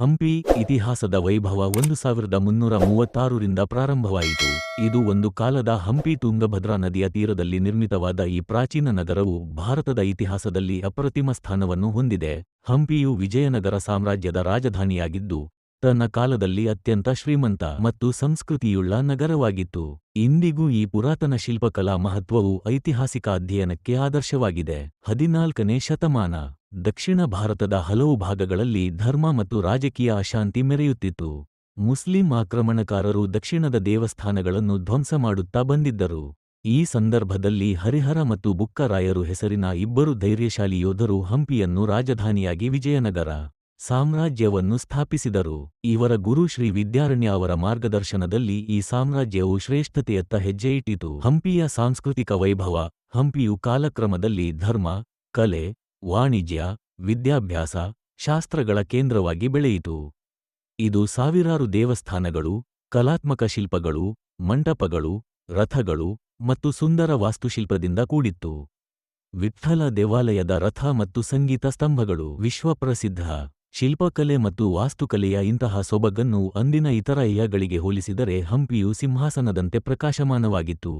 ಹಂಪಿ ಇತಿಹಾಸದ ವೈಭವ ಒಂದು ಸಾವಿರದ ಮುನ್ನೂರ ಮೂವತ್ತಾರರಿಂದ ಪ್ರಾರಂಭವಾಯಿತು. ಇದು ಒಂದು ಕಾಲದ ಹಂಪಿ ತುಂಗಭದ್ರಾ ನದಿಯ ತೀರದಲ್ಲಿ ನಿರ್ಮಿತವಾದ ಈ ಪ್ರಾಚೀನ ನಗರವು ಭಾರತದ ಇತಿಹಾಸದಲ್ಲಿ ಅಪ್ರತಿಮ ಸ್ಥಾನವನ್ನು ಹೊಂದಿದೆ. ಹಂಪಿಯು ವಿಜಯನಗರ ಸಾಮ್ರಾಜ್ಯದ ರಾಜಧಾನಿಯಾಗಿದ್ದು, ತನ್ನ ಕಾಲದಲ್ಲಿ ಅತ್ಯಂತ ಶ್ರೀಮಂತ ಮತ್ತು ಸಂಸ್ಕೃತಿಯುಳ್ಳ ನಗರವಾಗಿತ್ತು. ಇಂದಿಗೂ ಈ ಪುರಾತನ ಶಿಲ್ಪಕಲಾ ಮಹತ್ವವು ಐತಿಹಾಸಿಕ ಅಧ್ಯಯನಕ್ಕೆ ಆದರ್ಶವಾಗಿದೆ. ಹದಿನಾಲ್ಕನೇ ಶತಮಾನ. ದಕ್ಷಿಣ ಭಾರತದ ಹಲವು ಭಾಗಗಳಲ್ಲಿ ಧರ್ಮ ಮತ್ತು ರಾಜಕೀಯ ಅಶಾಂತಿ ಮೆರೆಯುತ್ತಿತ್ತು. ಮುಸ್ಲಿಂ ಆಕ್ರಮಣಕಾರರು ದಕ್ಷಿಣದ ದೇವಸ್ಥಾನಗಳನ್ನು ಧ್ವಂಸ ಮಾಡುತ್ತಾ ಬಂದಿದ್ದರು. ಈ ಸಂದರ್ಭದಲ್ಲಿ ಹರಿಹರ ಮತ್ತು ಬುಕ್ಕರಾಯರು ಹೆಸರಿನ ಇಬ್ಬರು ಧೈರ್ಯಶಾಲಿ ಯೋಧರು ಹಂಪಿಯನ್ನು ರಾಜಧಾನಿಯಾಗಿ ವಿಜಯನಗರ ಸಾಮ್ರಾಜ್ಯವನ್ನು ಸ್ಥಾಪಿಸಿದರು. ಇವರ ಗುರು ಶ್ರೀ ವಿದ್ಯಾರಣ್ಯ ಅವರ ಮಾರ್ಗದರ್ಶನದಲ್ಲಿ ಈ ಸಾಮ್ರಾಜ್ಯವು ಶ್ರೇಷ್ಠತೆಯತ್ತ ಹೆಜ್ಜೆ ಇಟ್ಟಿತು ಹಂಪಿಯ ಸಾಂಸ್ಕೃತಿಕ ವೈಭವ, ಹಂಪಿಯು ಕಾಲಕ್ರಮದಲ್ಲಿ ಧರ್ಮ, ಕಲೆ ವಾಣಿಜ್ಯ, ವಿದ್ಯಾಭ್ಯಾಸ, ಶಾಸ್ತ್ರಗಳ ಕೇಂದ್ರವಾಗಿ ಬೆಳೆಯಿತು. ಇದು ಸಾವಿರಾರು ದೇವಸ್ಥಾನಗಳು, ಕಲಾತ್ಮಕ ಶಿಲ್ಪಗಳು, ಮಂಟಪಗಳು, ರಥಗಳು ಮತ್ತು ಸುಂದರ ವಾಸ್ತುಶಿಲ್ಪದಿಂದ ಕೂಡಿತ್ತು. ವಿಠ್ಠಲ ದೇವಾಲಯದ ರಥ ಮತ್ತು ಸಂಗೀತ ಸ್ತಂಭಗಳು, ವಿಶ್ವಪ್ರಸಿದ್ಧ ಶಿಲ್ಪಕಲೆ ಮತ್ತು ವಾಸ್ತುಕಲೆಯ ಇಂತಹ ಸೊಬಗನ್ನು ಅಂದಿನ ಇತರ ಅಯ್ಯಗಳಿಗೆ ಹೋಲಿಸಿದರೆ ಹಂಪಿಯು ಸಿಂಹಾಸನದಂತೆ ಪ್ರಕಾಶಮಾನವಾಗಿತ್ತು.